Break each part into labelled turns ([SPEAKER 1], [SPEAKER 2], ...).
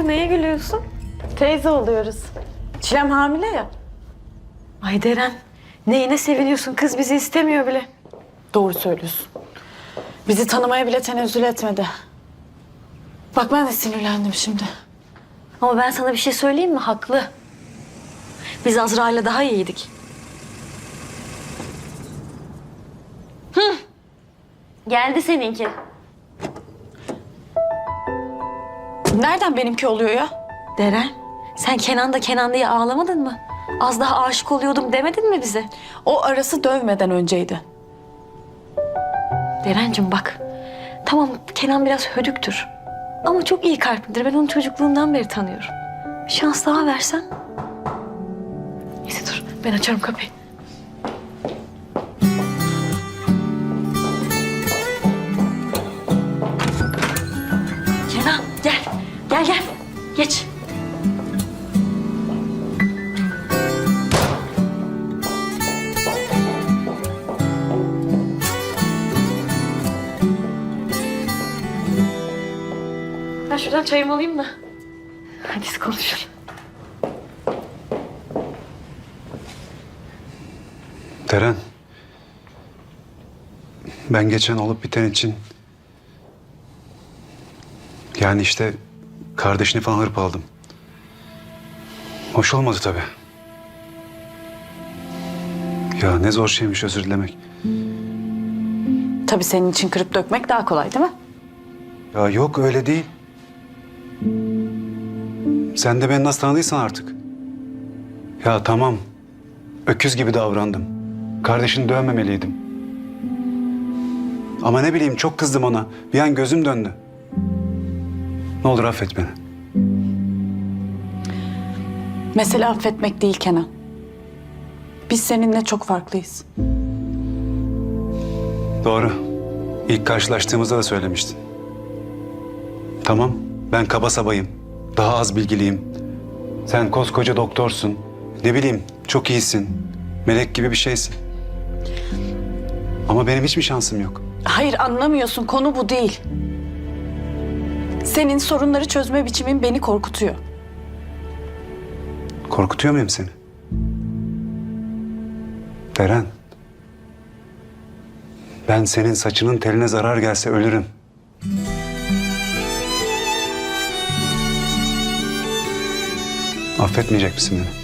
[SPEAKER 1] oldu? Neye gülüyorsun?
[SPEAKER 2] Teyze oluyoruz. Çilem hamile ya.
[SPEAKER 1] Ay Deren. Neyine seviniyorsun? Kız bizi istemiyor bile.
[SPEAKER 2] Doğru söylüyorsun. Bizi tanımaya bile tenezzül etmedi. Bak ben de sinirlendim şimdi.
[SPEAKER 1] Ama ben sana bir şey söyleyeyim mi? Haklı. Biz Azra'yla daha iyiydik. Hı. Geldi seninki.
[SPEAKER 2] Nereden benimki oluyor ya?
[SPEAKER 1] Deren, sen Kenan da Kenan diye ağlamadın mı? Az daha aşık oluyordum demedin mi bize?
[SPEAKER 2] O arası dövmeden önceydi.
[SPEAKER 1] Derencim bak. Tamam Kenan biraz hödüktür. Ama çok iyi kalplidir. Ben onu çocukluğundan beri tanıyorum. Bir şans daha versen. Neyse dur ben açarım kapıyı. Geç. Ben şuradan çayımı alayım da. Hadi siz konuşun.
[SPEAKER 3] Deren. Ben geçen olup biten için... Yani işte kardeşini falan hırpaladım. Hoş olmadı tabii. Ya ne zor şeymiş özür dilemek.
[SPEAKER 2] Tabii senin için kırıp dökmek daha kolay değil mi?
[SPEAKER 3] Ya yok öyle değil. Sen de beni nasıl tanıdıysan artık. Ya tamam. Öküz gibi davrandım. Kardeşini dövmemeliydim. Ama ne bileyim çok kızdım ona. Bir an gözüm döndü. Ne olur affet beni.
[SPEAKER 2] Mesele affetmek değil Kenan. Biz seninle çok farklıyız.
[SPEAKER 3] Doğru. İlk karşılaştığımızda da söylemiştin. Tamam, ben kaba sabayım. Daha az bilgiliyim. Sen koskoca doktorsun. Ne bileyim, çok iyisin. Melek gibi bir şeysin. Ama benim hiçbir şansım yok.
[SPEAKER 2] Hayır anlamıyorsun konu bu değil. Senin sorunları çözme biçimin beni korkutuyor.
[SPEAKER 3] Korkutuyor muyum seni? Deren. Ben senin saçının teline zarar gelse ölürüm. Affetmeyecek misin beni?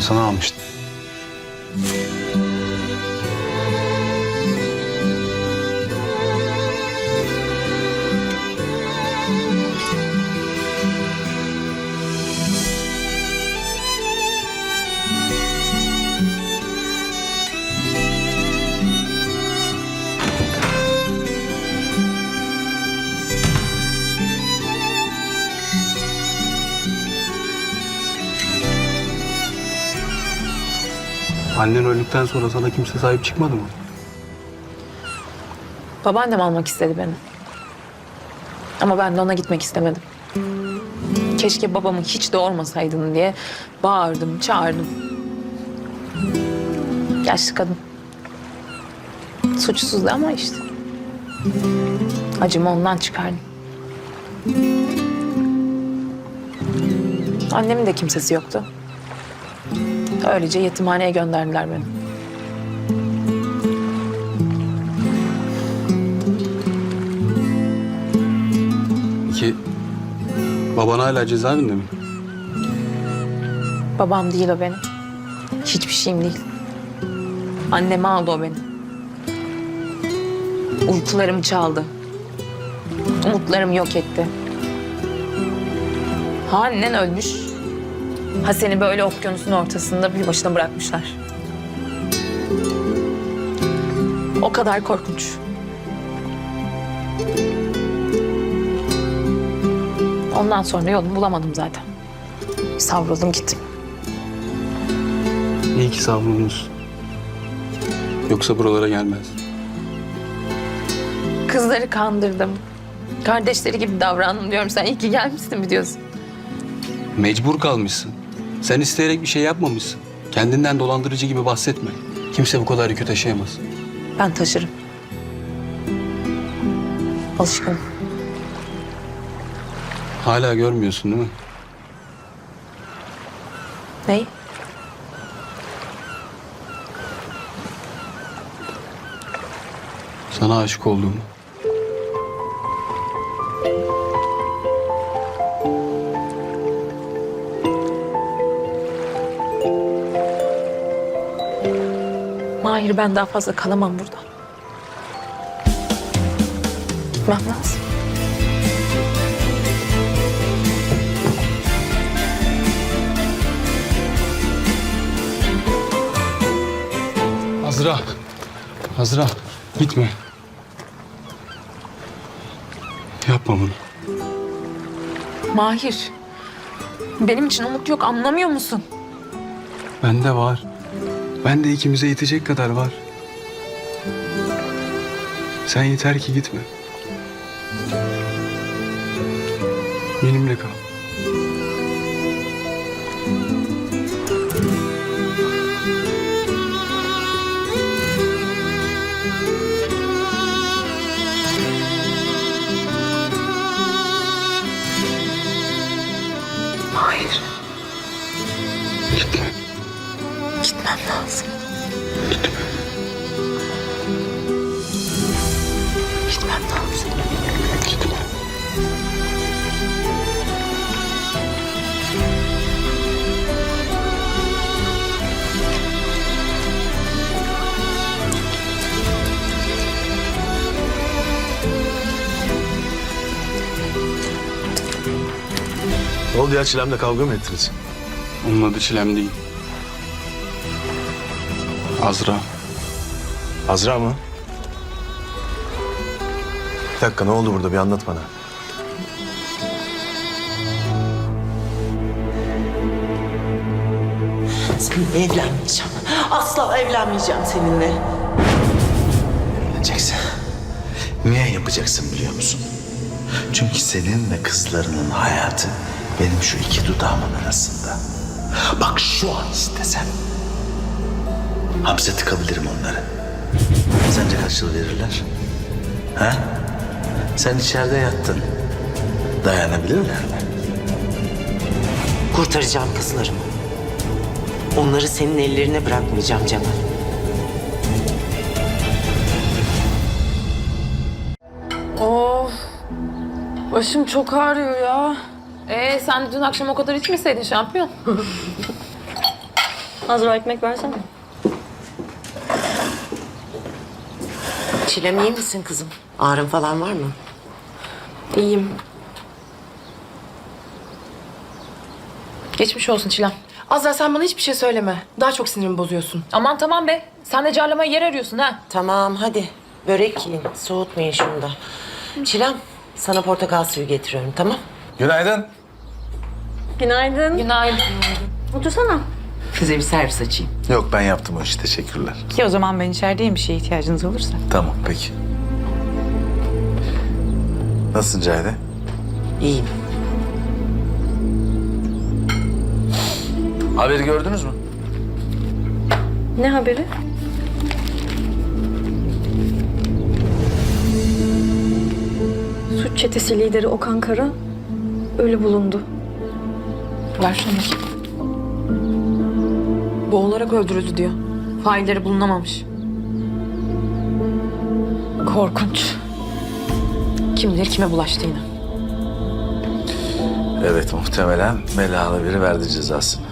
[SPEAKER 3] Sana almıştım.
[SPEAKER 4] Annen öldükten sonra sana kimse sahip çıkmadı mı?
[SPEAKER 5] Babaannem almak istedi beni. Ama ben de ona gitmek istemedim. Keşke babamı hiç doğurmasaydın diye bağırdım, çağırdım. Yaşlı kadın. Suçsuzdu ama işte. Acımı ondan çıkardım. Annemin de kimsesi yoktu. Öylece yetimhaneye gönderdiler beni.
[SPEAKER 4] Peki baban hala cezaevinde mi?
[SPEAKER 5] Babam değil o benim. Hiçbir şeyim değil. Annemi aldı o beni. Uykularımı çaldı. Umutlarımı yok etti. Ha annen ölmüş. Ha seni böyle okyanusun ortasında bir başına bırakmışlar. O kadar korkunç. Ondan sonra yolumu bulamadım zaten. Savruldum gittim.
[SPEAKER 4] İyi ki savrulmuş. Yoksa buralara gelmez.
[SPEAKER 5] Kızları kandırdım. Kardeşleri gibi davrandım diyorum. Sen iyi ki gelmişsin mi diyorsun?
[SPEAKER 4] Mecbur kalmışsın. Sen isteyerek bir şey yapmamışsın. Kendinden dolandırıcı gibi bahsetme. Kimse bu kadar yükü taşıyamaz.
[SPEAKER 5] Ben taşırım. Alışkınım.
[SPEAKER 4] Hala görmüyorsun değil mi?
[SPEAKER 5] Ney?
[SPEAKER 4] Sana aşık olduğumu.
[SPEAKER 5] Mahir ben daha fazla kalamam burada. Gitmem lazım.
[SPEAKER 4] Azra. Azra gitme. Yapma bunu.
[SPEAKER 5] Mahir. Benim için umut yok anlamıyor musun?
[SPEAKER 4] Bende var. Bende ikimize yetecek kadar var. Sen yeter ki gitme. Benimle kal.
[SPEAKER 6] Oldu ya Çilem'le kavga mı ettiniz?
[SPEAKER 4] Onun adı Çilem değil. Azra.
[SPEAKER 6] Azra mı? Bir dakika ne oldu burada bir anlat bana.
[SPEAKER 7] Seninle evlenmeyeceğim. Asla evlenmeyeceğim seninle.
[SPEAKER 8] Evleneceksin. Niye yapacaksın biliyor musun? Çünkü senin ve kızlarının hayatı benim şu iki dudağımın arasında. Bak şu an istesem hapse tıkabilirim onları. Sence kaç yıl verirler? Ha? Sen içeride yattın. Dayanabilirler mi?
[SPEAKER 7] Kurtaracağım kızlarımı. Onları senin ellerine bırakmayacağım Cemal.
[SPEAKER 2] Of. Başım çok ağrıyor ya.
[SPEAKER 5] Ee sen dün akşam o kadar içmeseydin şampiyon.
[SPEAKER 1] Azra ekmek versene.
[SPEAKER 7] Çilem iyi misin kızım? Ağrın falan var mı?
[SPEAKER 5] İyiyim. Geçmiş olsun Çilem.
[SPEAKER 9] Azra sen bana hiçbir şey söyleme. Daha çok sinirimi bozuyorsun.
[SPEAKER 5] Aman tamam be. Sen de carlamaya yer arıyorsun ha.
[SPEAKER 7] Tamam hadi. Börek yiyin. Soğutmayın şunu da. Çilem sana portakal suyu getiriyorum tamam?
[SPEAKER 6] Günaydın.
[SPEAKER 1] Günaydın.
[SPEAKER 5] Günaydın.
[SPEAKER 1] Otursana.
[SPEAKER 7] Size bir servis açayım.
[SPEAKER 8] Yok ben yaptım o işi teşekkürler.
[SPEAKER 2] Ki o zaman ben içerideyim bir şeye ihtiyacınız olursa.
[SPEAKER 8] Tamam peki. Nasılsın Cahide?
[SPEAKER 7] İyiyim.
[SPEAKER 6] Haberi gördünüz mü?
[SPEAKER 1] Ne haberi? Suç çetesi lideri Okan Kara ölü bulundu.
[SPEAKER 5] Ver şunu. Boğularak öldürüldü diyor. Failleri bulunamamış. Korkunç. Kim bilir kime bulaştı yine.
[SPEAKER 8] Evet muhtemelen belalı biri verdi cezasını.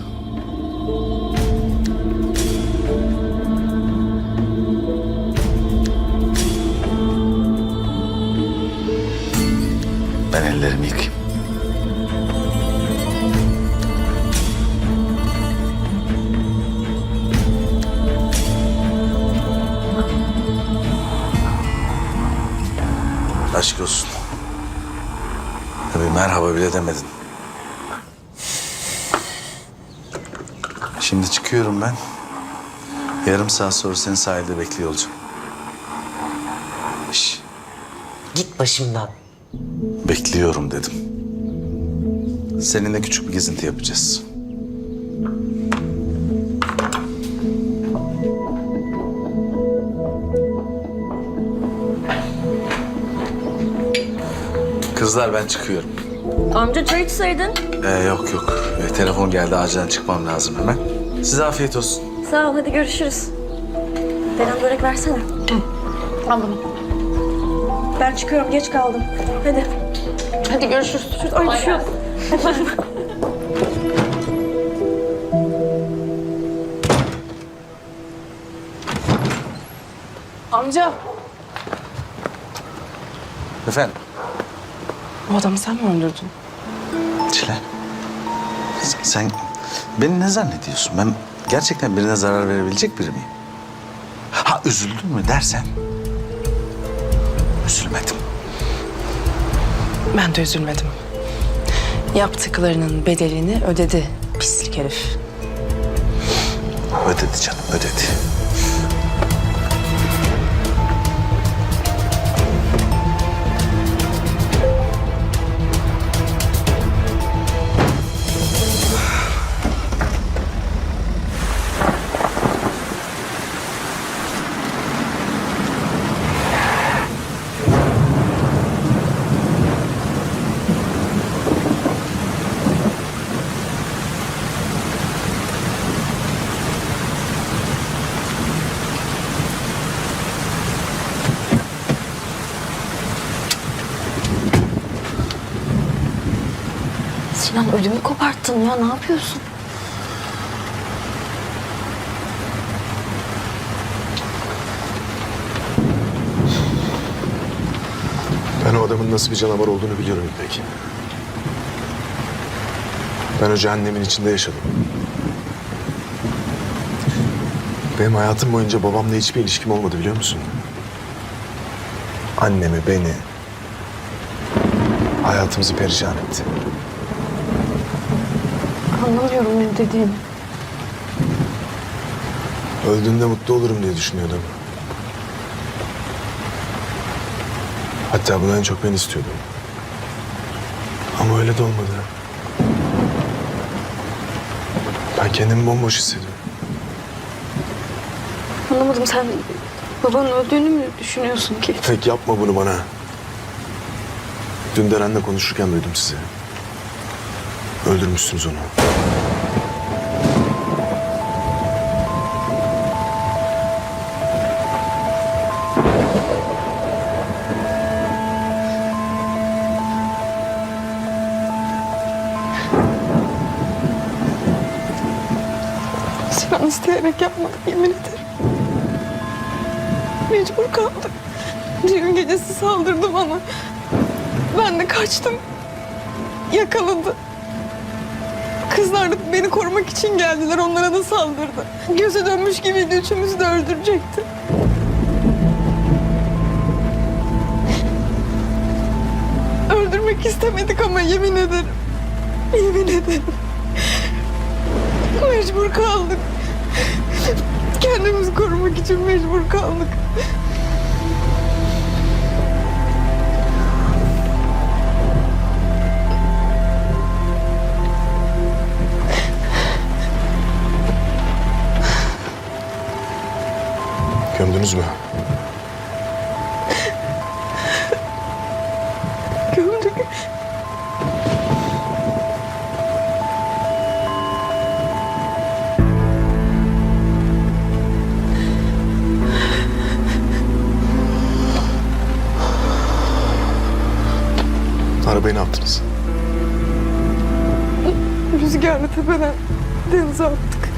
[SPEAKER 8] Aşk olsun. Tabii merhaba bile demedin. Şimdi çıkıyorum ben. Yarım saat sonra seni sahilde bekliyor olacağım. Şş,
[SPEAKER 7] Git başımdan.
[SPEAKER 8] bekliyorum dedim. Seninle küçük bir gezinti yapacağız. Kızlar ben çıkıyorum.
[SPEAKER 1] Amca çay içseydin.
[SPEAKER 8] Ee, yok yok. Ee, telefon geldi acilen çıkmam lazım hemen. Size afiyet olsun.
[SPEAKER 1] Sağ ol hadi görüşürüz. Deren börek versene.
[SPEAKER 10] Al bunu.
[SPEAKER 1] Ben çıkıyorum geç kaldım. Hadi.
[SPEAKER 10] Hadi görüşürüz.
[SPEAKER 1] Ay düşüyor.
[SPEAKER 9] Amca,
[SPEAKER 8] Efendim?
[SPEAKER 9] O adamı sen mi öldürdün?
[SPEAKER 8] Çile. Sen, sen beni ne zannediyorsun? Ben gerçekten birine zarar verebilecek biri miyim? Ha üzüldün mü dersen? Üzülmedim.
[SPEAKER 9] Ben de üzülmedim. Yaptıklarının bedelini ödedi pislik herif.
[SPEAKER 8] Ödedi canım ödedi.
[SPEAKER 1] Sinan ödümü koparttın ya ne yapıyorsun?
[SPEAKER 6] Ben o adamın nasıl bir canavar olduğunu biliyorum İpek. Ben o cehennemin içinde yaşadım. Benim hayatım boyunca babamla hiçbir ilişkim olmadı biliyor musun? Annemi, beni, hayatımızı perişan etti.
[SPEAKER 1] Anlamıyorum ne dediğini.
[SPEAKER 6] Öldüğünde mutlu olurum diye düşünüyordum. Hatta bunu en çok ben istiyordum. Ama öyle de olmadı. Ben kendimi bomboş hissediyorum.
[SPEAKER 1] Anlamadım sen babanın öldüğünü mü düşünüyorsun ki?
[SPEAKER 6] Tek yapma bunu bana. Dün Deren'le konuşurken duydum sizi. Öldürmüşsünüz onu.
[SPEAKER 10] İsteyerek yapmadım yemin ederim. Mecbur kaldım. Düğün gecesi saldırdı bana. Ben de kaçtım. Yakaladı. Kızlar da beni korumak için geldiler. Onlara da saldırdı. Gözü dönmüş gibiydi. Üçümüzü de öldürecekti. Öldürmek istemedik ama yemin ederim. Yemin ederim. Mecbur kaldık. Kendimizi korumak için mecbur kaldık.
[SPEAKER 6] Gömdünüz mü? Arabayı ne yaptınız?
[SPEAKER 10] Rüzgarlı tepeden denize attık.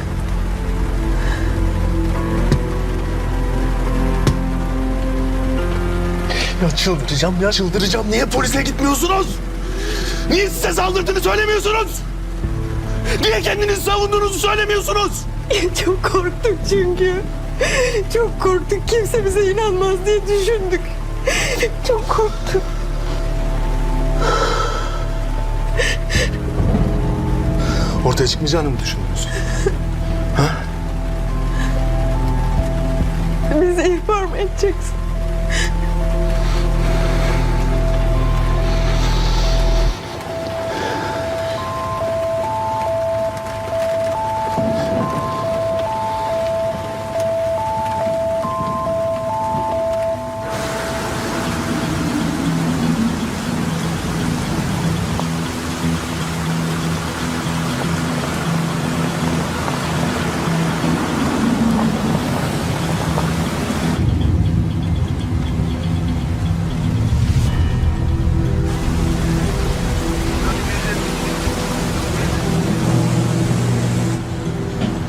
[SPEAKER 6] Ya çıldıracağım ya çıldıracağım. Niye polise gitmiyorsunuz? Niye size saldırdığını söylemiyorsunuz? Niye kendinizi savunduğunuzu söylemiyorsunuz?
[SPEAKER 10] Çok korktuk çünkü. Çok korktuk. Kimse bize inanmaz diye düşündük. Çok korktuk.
[SPEAKER 6] Ortaya çıkmayacağını mı düşünüyorsun?
[SPEAKER 5] Bizi ihbar mı edeceksin?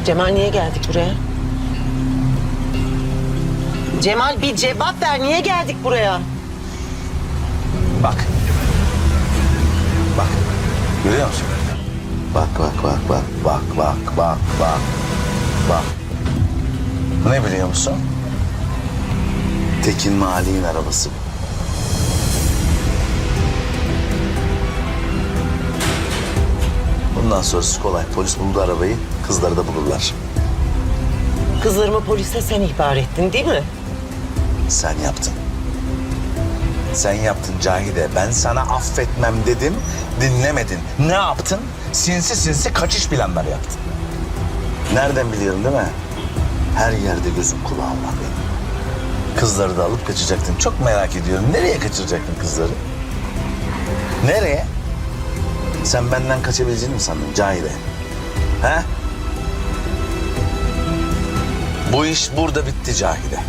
[SPEAKER 7] Cemal niye geldik buraya? Cemal bir cevap ver. Niye geldik buraya?
[SPEAKER 8] Bak. Bak. Görüyor musun? Bak bak bak bak bak bak bak bak. Bak. Ne biliyor musun? Tekin Mali'nin arabası bu. Bundan sonrası kolay. Polis buldu arabayı, kızları da bulurlar.
[SPEAKER 7] Kızlarımı polise sen ihbar ettin değil mi?
[SPEAKER 8] Sen yaptın. Sen yaptın Cahide. Ben sana affetmem dedim, dinlemedin. Ne yaptın? Sinsi sinsi kaçış planları yaptın. Nereden biliyorum değil mi? Her yerde gözüm kulağım var benim. Kızları da alıp kaçacaktın. Çok merak ediyorum. Nereye kaçıracaktın kızları? Nereye? Sen benden kaçabileceğini mi sandın Cahide? He? Bu iş burada bitti Cahide.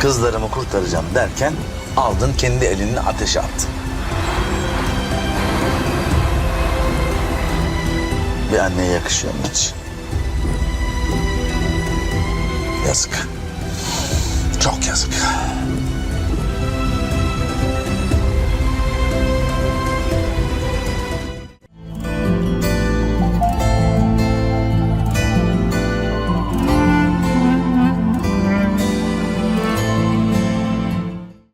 [SPEAKER 8] Kızlarımı kurtaracağım derken aldın kendi elini ateşe attın. Bir anneye yakışıyor mu hiç? Yazık. Çok yazık.